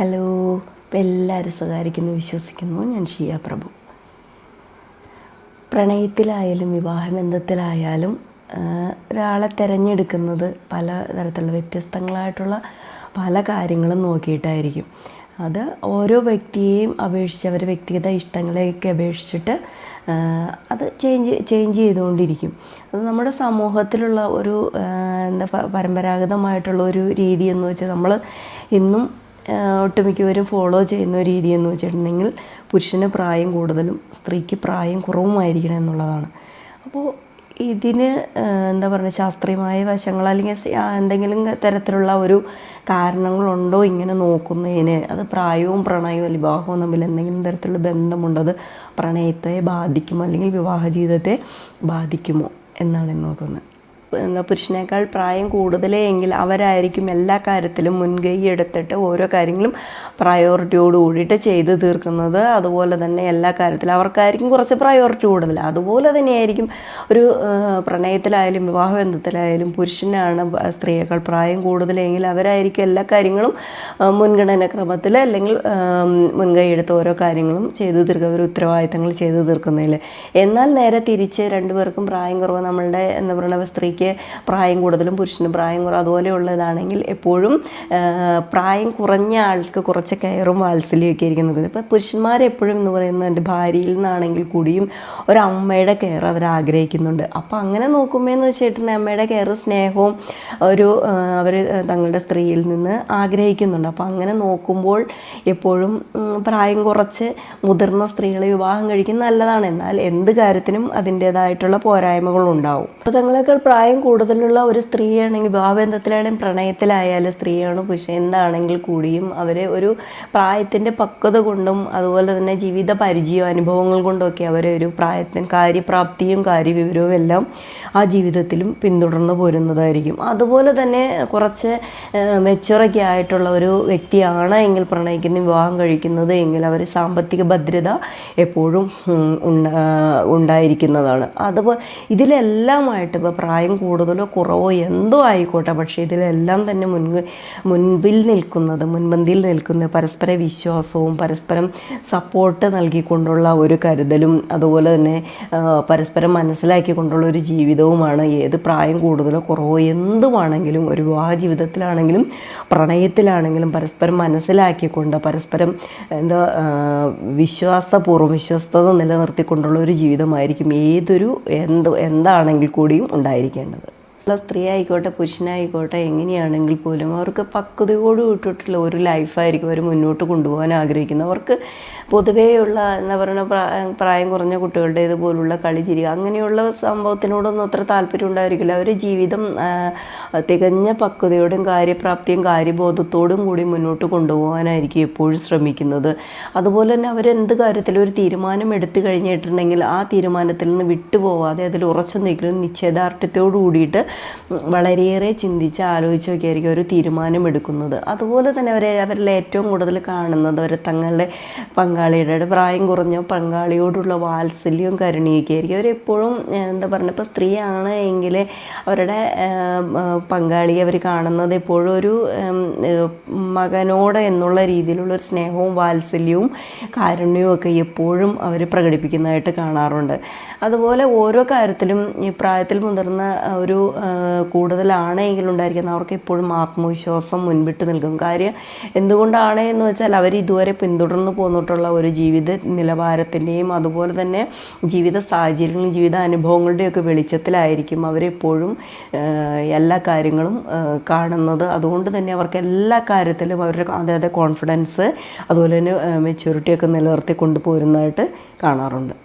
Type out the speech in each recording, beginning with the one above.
Hello എല്ലാവരും സുഖമായിരിക്കുന്നു വിശ്വസിക്കുന്നു. ഞാൻ ഷിയ പ്രഭു. പ്രണയത്തിലായാലും വിവാഹബന്ധത്തിലായാലും ബന്ധത്തിലായാലും ഒരാളെ തിരഞ്ഞെടുക്കുന്നത് പല തരത്തിലുള്ള വ്യത്യസ്തങ്ങളായിട്ടുള്ള പല കാര്യങ്ങളും നോക്കിയിട്ടായിരിക്കും. അത് ഓരോ വ്യക്തിയെയും അപേക്ഷിച്ച് അവരുടെ വ്യക്തിഗത ഇഷ്ടങ്ങളെയൊക്കെ അപേക്ഷിച്ചിട്ട് അത് ചേഞ്ച് ചേഞ്ച് ചെയ്തുകൊണ്ടിരിക്കും. അത് നമ്മുടെ സമൂഹത്തിലുള്ള ഒരു എന്താ പരമ്പരാഗതമായിട്ടുള്ള ഒരു രീതി എന്ന് വെച്ചാൽ നമ്മൾ ഇന്നും ഒട്ടുമിക്കവരും ഫോളോ ചെയ്യുന്ന ഒരു രീതി എന്ന് വെച്ചിട്ടുണ്ടെങ്കിൽ പുരുഷന് പ്രായം കൂടുതലും സ്ത്രീക്ക് പ്രായം കുറവുമായിരിക്കണം എന്നുള്ളതാണ്. അപ്പോൾ ഇതിന് എന്താ പറയുക ശാസ്ത്രീയമായ വശങ്ങൾ അല്ലെങ്കിൽ എന്തെങ്കിലും തരത്തിലുള്ള ഒരു കാരണങ്ങളുണ്ടോ ഇങ്ങനെ നോക്കുന്നതിന്? അത് പ്രായവും പ്രണയവും വിവാഹവും തമ്മിൽ എന്തെങ്കിലും തരത്തിലുള്ള ബന്ധമുണ്ടോ? അത് പ്രണയത്തെ ബാധിക്കുമോ? അല്ലെങ്കിൽ വിവാഹ ജീവിതത്തെ ബാധിക്കുമോ? എന്നാണ് നോക്കുന്നത്. എന്താ പുരുഷനേക്കാൾ പ്രായം കൂടുതലേ എങ്കിൽ അവരായിരിക്കും എല്ലാ കാര്യത്തിലും മുൻകൈ എടുത്തിട്ട് ഓരോ കാര്യങ്ങളും പ്രയോറിറ്റിയോട് കൂടിയിട്ട് ചെയ്ത് തീർക്കുന്നത്. അതുപോലെ തന്നെ എല്ലാ കാര്യത്തിലും അവർക്കായിരിക്കും കുറച്ച് പ്രയോറിറ്റി കൂടുതൽ. അതുപോലെ തന്നെയായിരിക്കും ഒരു പ്രണയത്തിലായാലും വിവാഹ ബന്ധത്തിലായാലും പുരുഷനാണ് സ്ത്രീയേക്കാൾ പ്രായം കൂടുതലെങ്കിൽ അവരായിരിക്കും എല്ലാ കാര്യങ്ങളും മുൻഗണനാക്രമത്തിൽ മുൻഗണന ക്രമത്തിൽ അല്ലെങ്കിൽ മുൻകൈ എടുത്ത് ഓരോ കാര്യങ്ങളും ചെയ്തു തീർക്കുക ഒരു ഉത്തരവാദിത്തങ്ങൾ ചെയ്തു തീർക്കുന്നതിൽ. എന്നാൽ നേരെ തിരിച്ച് രണ്ടുപേർക്കും പ്രായം കുറവ് നമ്മളുടെ എന്താ പറയുക സ്ത്രീക്ക് പ്രായം കൂടുതലും പുരുഷന് പ്രായം കുറവ് അതുപോലെയുള്ളതാണെങ്കിൽ എപ്പോഴും പ്രായം കുറഞ്ഞ ആൾക്ക് കുറച്ച് കയറും വാത്സല്യമൊക്കെ ആയിരിക്കും നോക്കുന്നത് ഇപ്പോൾ പുരുഷന്മാരെപ്പോഴും എന്ന് പറയുന്നത് എന്റെ ഭാര്യയിൽ നിന്നാണെങ്കിൽ കൂടിയും ഒരമ്മയുടെ കെയർ അവർ ആഗ്രഹിക്കുന്നുണ്ട്. അപ്പോൾ അങ്ങനെ നോക്കുമ്പോൾ എന്ന് വെച്ചിട്ടുണ്ടെങ്കിൽ അമ്മയുടെ കെയർ സ്നേഹവും ഒരു അവർ തങ്ങളുടെ സ്ത്രീയിൽ നിന്ന് ആഗ്രഹിക്കുന്നുണ്ട്. അപ്പോൾ അങ്ങനെ നോക്കുമ്പോൾ എപ്പോഴും പ്രായം കുറച്ച് മുതിർന്ന സ്ത്രീകളെ വിവാഹം കഴിക്കുന്നത് നല്ലതാണ്. എന്നാൽ എന്ത് കാര്യത്തിനും അതിന്റേതായിട്ടുള്ള പോരായ്മകളുണ്ടാവും. അപ്പോൾ തങ്ങളെക്കാൾ പ്രായം കൂടുതലുള്ള ഒരു സ്ത്രീയാണെങ്കിൽ വിവാഹബന്ധത്തിലാണെങ്കിൽ പ്രണയത്തിലായാലും സ്ത്രീയാണ് പുരുഷൻ എന്താണെങ്കിൽ കൂടിയും അവരെ ഒരു പ്രായത്തിന്റെ പക്വത കൊണ്ടും അതുപോലെ തന്നെ ജീവിത പരിചയവും അനുഭവങ്ങൾ കൊണ്ടൊക്കെ അവരെ ഒരു പ്രായത്തിന് കാര്യപ്രാപ്തിയും കാര്യവിവരവും എല്ലാം ആ ജീവിതത്തിലും പിന്തുടർന്നു പോരുന്നതായിരിക്കും. അതുപോലെ തന്നെ കുറച്ച് മെച്ചുറൊക്കെ ആയിട്ടുള്ള ഒരു വ്യക്തിയാണ് എങ്കിൽ പ്രണയിക്കുന്ന വിവാഹം കഴിക്കുന്നത് എങ്കിൽ അവർ സാമ്പത്തിക ഭദ്രത എപ്പോഴും ഉണ്ടായിരിക്കുന്നതാണ്. അതുപോലെ ഇതിലെല്ലാമായിട്ട് ഇപ്പോൾ പ്രായം കൂടുതലോ കുറവോ എന്തോ ആയിക്കോട്ടെ പക്ഷേ ഇതിലെല്ലാം തന്നെ മുൻ മുൻപിൽ നിൽക്കുന്നത് മുൻപന്തിയിൽ നിൽക്കുന്ന പരസ്പര വിശ്വാസവും പരസ്പരം സപ്പോർട്ട് നൽകിക്കൊണ്ടുള്ള ഒരു കരുതലും അതുപോലെ തന്നെ പരസ്പരം മനസ്സിലാക്കിക്കൊണ്ടുള്ള ഒരു ജീവിതവുമാണ്. ഏത് പ്രായം കൂടുതലോ കുറവോ എന്തുമാണെങ്കിലും ഒരു വിവാഹ ജീവിതത്തിലാണെങ്കിലും പ്രണയത്തിലാണെങ്കിലും പരസ്പരം മനസ്സിലാക്കിക്കൊണ്ട് പരസ്പരം എന്താ വിശ്വാസപൂർവം വിശ്വസ്തത നിലനിർത്തിക്കൊണ്ടുള്ള ഒരു ജീവിതമായിരിക്കും ഏതൊരു എന്ത് എന്താണെങ്കിൽ കൂടിയും ഉണ്ടായിരിക്കേണ്ടത്. സ്ത്രീ ആയിക്കോട്ടെ പുരുഷനായിക്കോട്ടെ എങ്ങനെയാണെങ്കിൽ പോലും അവർക്ക് പക്വതയോട് വിട്ടിട്ടുള്ള ഒരു ലൈഫായിരിക്കും അവർ മുന്നോട്ട് കൊണ്ടുപോകാൻ ആഗ്രഹിക്കുന്നത്. അവർക്ക് പൊതുവേയുള്ള എന്താ പറയുക പ്രാ- പ്രായം കുറഞ്ഞ കുട്ടികളുടെ ഇതുപോലുള്ള കളി ചിരി അങ്ങനെയുള്ള സംഭവത്തിനോടൊന്നും അത്ര താല്പര്യം ഉണ്ടായിരിക്കില്ല. അവർ ജീവിതം തികഞ്ഞ പക്വതയോടും കാര്യപ്രാപ്തിയും കാര്യബോധത്തോടും കൂടി മുന്നോട്ട് കൊണ്ടുപോകാനായിരിക്കും എപ്പോഴും ശ്രമിക്കുന്നത്. അതുപോലെ തന്നെ അവരെന്ത് കാര്യത്തിലും ഒരു തീരുമാനം എടുത്തു കഴിഞ്ഞിട്ടുണ്ടെങ്കിൽ ആ തീരുമാനത്തിൽ നിന്ന് വിട്ടുപോവാതെ അതിൽ ഉറച്ചു നിൽക്കുന്ന നിശ്ചയദാർഢ്യത്തോടു കൂടിയിട്ട് വളരെയേറെ ചിന്തിച്ച് ആലോചിച്ചൊക്കെ ആയിരിക്കും ഒരു തീരുമാനം എടുക്കുന്നത് അതുപോലെ തന്നെ അവരെ അവരിൽ ഏറ്റവും കൂടുതൽ കാണുന്നത് അവർ തങ്ങളുടെ പങ്കാളിയുടെ പ്രായം കുറഞ്ഞ പങ്കാളിയോടുള്ള വാത്സല്യവും കരുണിയൊക്കെ ആയിരിക്കും അവരെപ്പോഴും എന്താ പറയുക ഇപ്പോൾ സ്ത്രീയാണ് എങ്കിൽ അവരുടെ പങ്കാളി അവർ കാണുന്നത് എപ്പോഴും ഒരു മകനോട് എന്നുള്ള രീതിയിലുള്ള ഒരു സ്നേഹവും വാത്സല്യവും കാരുണ്യവും ഒക്കെ എപ്പോഴും അവർ പ്രകടിപ്പിക്കുന്നതായിട്ട് കാണാറുണ്ട്. അതുപോലെ ഓരോ കാര്യത്തിലും ഈ പ്രായത്തിൽ മുതിർന്ന ഒരു കൂടുതലാണെങ്കിലും കൂടുതലാണ് ഉണ്ടായിരിക്കുന്ന അവർക്ക് എപ്പോഴും ആത്മവിശ്വാസം മുൻപിട്ട് നിൽക്കും കാര്യം എന്തുകൊണ്ടാണ് എന്ന് വെച്ചാൽ അവർ ഇതുവരെ പിന്തുടർന്ന് പോന്നിട്ടുള്ള ഒരു ജീവിത നിലവാരത്തിന്റെയും അതുപോലെ തന്നെ ജീവിത സാഹചര്യങ്ങളും ജീവിത അനുഭവങ്ങളുടെയൊക്കെ വെളിച്ചത്തിലായിരിക്കും അവരെപ്പോഴും എല്ലാ കാര്യങ്ങളും കാണുന്നത്. അതുകൊണ്ട് തന്നെ അവർക്ക് എല്ലാ കാര്യത്തിലും അവരുടെ അതായത് കോൺഫിഡൻസ് അതുപോലെ തന്നെ മെച്യൂരിറ്റിയൊക്കെ നിലനിർത്തി കൊണ്ടുപോരുന്നതായിട്ട് കാണാറുണ്ട്.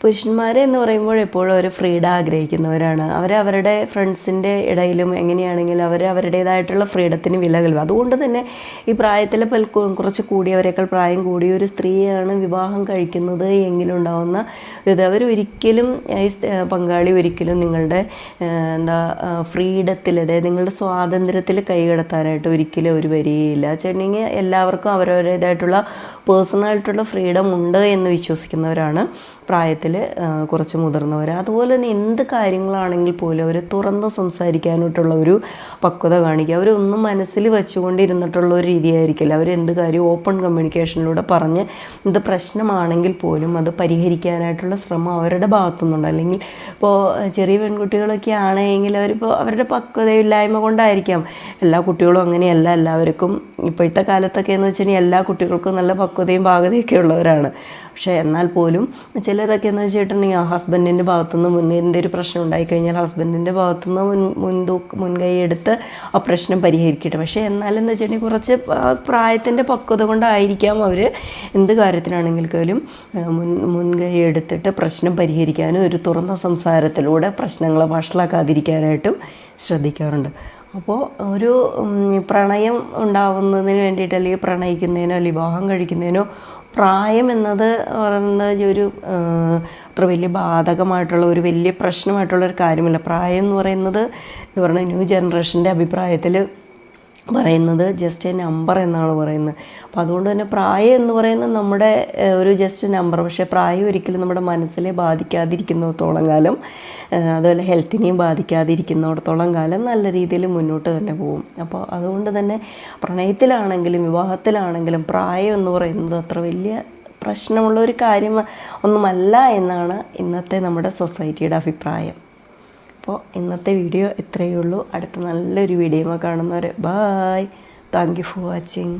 പുരുഷന്മാരെ എന്ന് പറയുമ്പോൾ എപ്പോഴും അവർ ഫ്രീഡം ആഗ്രഹിക്കുന്നവരാണ്. അവർ അവരുടെ ഫ്രണ്ട്സിന്റെ ഇടയിലും എങ്ങനെയാണെങ്കിലും അവർ അവരുടേതായിട്ടുള്ള ഫ്രീഡത്തിന് വില അതുകൊണ്ട് തന്നെ ഈ പ്രായത്തിലെ പൽ കുറച്ച് കൂടിയവരെക്കാൾ പ്രായം കൂടിയ ഒരു സ്ത്രീയാണ് വിവാഹം കഴിക്കുന്നത് എങ്കിലുണ്ടാവുന്ന ഇത്. അവരൊരിക്കലും ഈ പങ്കാളി ഒരിക്കലും നിങ്ങളുടെ എന്താ ഫ്രീഡത്തിൽ അതായത് നിങ്ങളുടെ സ്വാതന്ത്ര്യത്തിൽ കൈകടത്താനായിട്ട് ഒരിക്കലും അവർ വരികയില്ല. വെച്ചിട്ടുണ്ടെങ്കിൽ എല്ലാവർക്കും അവരവരുടേതായിട്ടുള്ള പേഴ്സണലായിട്ടുള്ള ഫ്രീഡം ഉണ്ട് എന്ന് വിശ്വസിക്കുന്നവരാണ്. പ്രായത്തിൽ കുറച്ച് മുതിർന്നവർ അതുപോലെ തന്നെ എന്ത് കാര്യങ്ങളാണെങ്കിൽ പോലും അവർ തുറന്ന് സംസാരിക്കാനായിട്ടുള്ള ഒരു പക്വത കാണിക്കുക. അവരൊന്നും മനസ്സിൽ വെച്ചുകൊണ്ടിരുന്നിട്ടുള്ള ഒരു രീതിയായിരിക്കില്ല. അവർ എന്ത് കാര്യം ഓപ്പൺ കമ്മ്യൂണിക്കേഷനിലൂടെ പറഞ്ഞ് എന്ത് പ്രശ്നമാണെങ്കിൽ പോലും അത് പരിഹരിക്കാനായിട്ടുള്ള ശ്രമം അവരുടെ ഭാഗത്തുനിന്നുണ്ട്. അല്ലെങ്കിൽ ഇപ്പോൾ ചെറിയ പെൺകുട്ടികളൊക്കെ ആണെങ്കിൽ അവരിപ്പോൾ അവരുടെ പക്വതയില്ലായ്മ കൊണ്ടായിരിക്കാം. എല്ലാ കുട്ടികളും അങ്ങനെയല്ല. എല്ലാവർക്കും ഇപ്പോഴത്തെ കാലത്തൊക്കെ എന്ന് വെച്ചിട്ടുണ്ടെങ്കിൽ എല്ലാ കുട്ടികൾക്കും നല്ല പക്വതയും പാകതയൊക്കെ ഉള്ളവരാണ്. പക്ഷേ എന്നാൽ പോലും ചിലരൊക്കെ എന്ന് വെച്ചിട്ടുണ്ടെങ്കിൽ ആ ഹസ്ബൻഡിന്റെ ഭാഗത്തുനിന്ന് മുന്നേ ഒരു പ്രശ്നം ഉണ്ടായിക്കഴിഞ്ഞാൽ ഹസ്ബൻഡിന്റെ ഭാഗത്തുനിന്ന് മുൻ മുൻതൂ മുൻകൈ എടുത്ത് ആ പ്രശ്നം പരിഹരിക്കട്ടെ. പക്ഷേ എന്നാലെന്ന് വെച്ചിട്ടുണ്ടെങ്കിൽ കുറച്ച് പ്രായത്തിന്റെ പക്വത കൊണ്ടായിരിക്കാം അവർ എന്ത് കാര്യത്തിനാണെങ്കിൽ പോലും മുൻ മുൻകൈ എടുത്തിട്ട് പ്രശ്നം പരിഹരിക്കാനും ഒരു തുറന്ന സംസാരത്തിലൂടെ പ്രശ്നങ്ങളെ വഷളാക്കാതിരിക്കാനായിട്ടും ശ്രദ്ധിക്കാറുണ്ട്. അപ്പോൾ ഒരു പ്രണയം ഉണ്ടാവുന്നതിന് വേണ്ടിയിട്ട് അല്ലെങ്കിൽ പ്രണയിക്കുന്നതിനോ അല്ലെങ്കിൽ വിവാഹം കഴിക്കുന്നതിനോ പ്രായം എന്നത് പറയുന്നത് ഒരു അത്ര വലിയ ബാധകമായിട്ടുള്ള ഒരു വലിയ പ്രശ്നമായിട്ടുള്ള ഒരു കാര്യമല്ല. പ്രായം എന്ന് പറയുന്നത് എന്ന് പറഞ്ഞാൽ ന്യൂ ജനറേഷന്റെ അഭിപ്രായത്തിൽ പറയുന്നത് ജസ്റ്റ് എ നമ്പർ എന്നാണ് പറയുന്നത്. അപ്പോൾ അതുകൊണ്ട് തന്നെ പ്രായം എന്ന് പറയുന്നത് നമ്മുടെ ഒരു ജസ്റ്റ് നമ്പർ പക്ഷേ പ്രായം ഒരിക്കലും നമ്മുടെ മനസ്സിലെ ബാധിക്കാതിരിക്കുന്നിടത്തോളം കാലം. അതുപോലെ ഹെൽത്തിനെയും ബാധിക്കാതിരിക്കുന്നിടത്തോളം കാലം നല്ല രീതിയിൽ മുന്നോട്ട് തന്നെ പോകും. അപ്പോൾ അതുകൊണ്ട് തന്നെ പ്രണയത്തിലാണെങ്കിലും വിവാഹത്തിലാണെങ്കിലും പ്രായം എന്ന് പറയുന്നത് അത്ര വലിയ പ്രശ്നമുള്ള ഒരു കാര്യം ഒന്നുമല്ല എന്നാണ് ഇന്നത്തെ നമ്മുടെ സൊസൈറ്റിയുടെ അഭിപ്രായം. അപ്പോൾ ഇന്നത്തെ വീഡിയോ ഇത്രയേ ഉള്ളൂ. അടുത്ത നല്ലൊരു വീഡിയോ കാണുന്നവരെ bye thank you for watching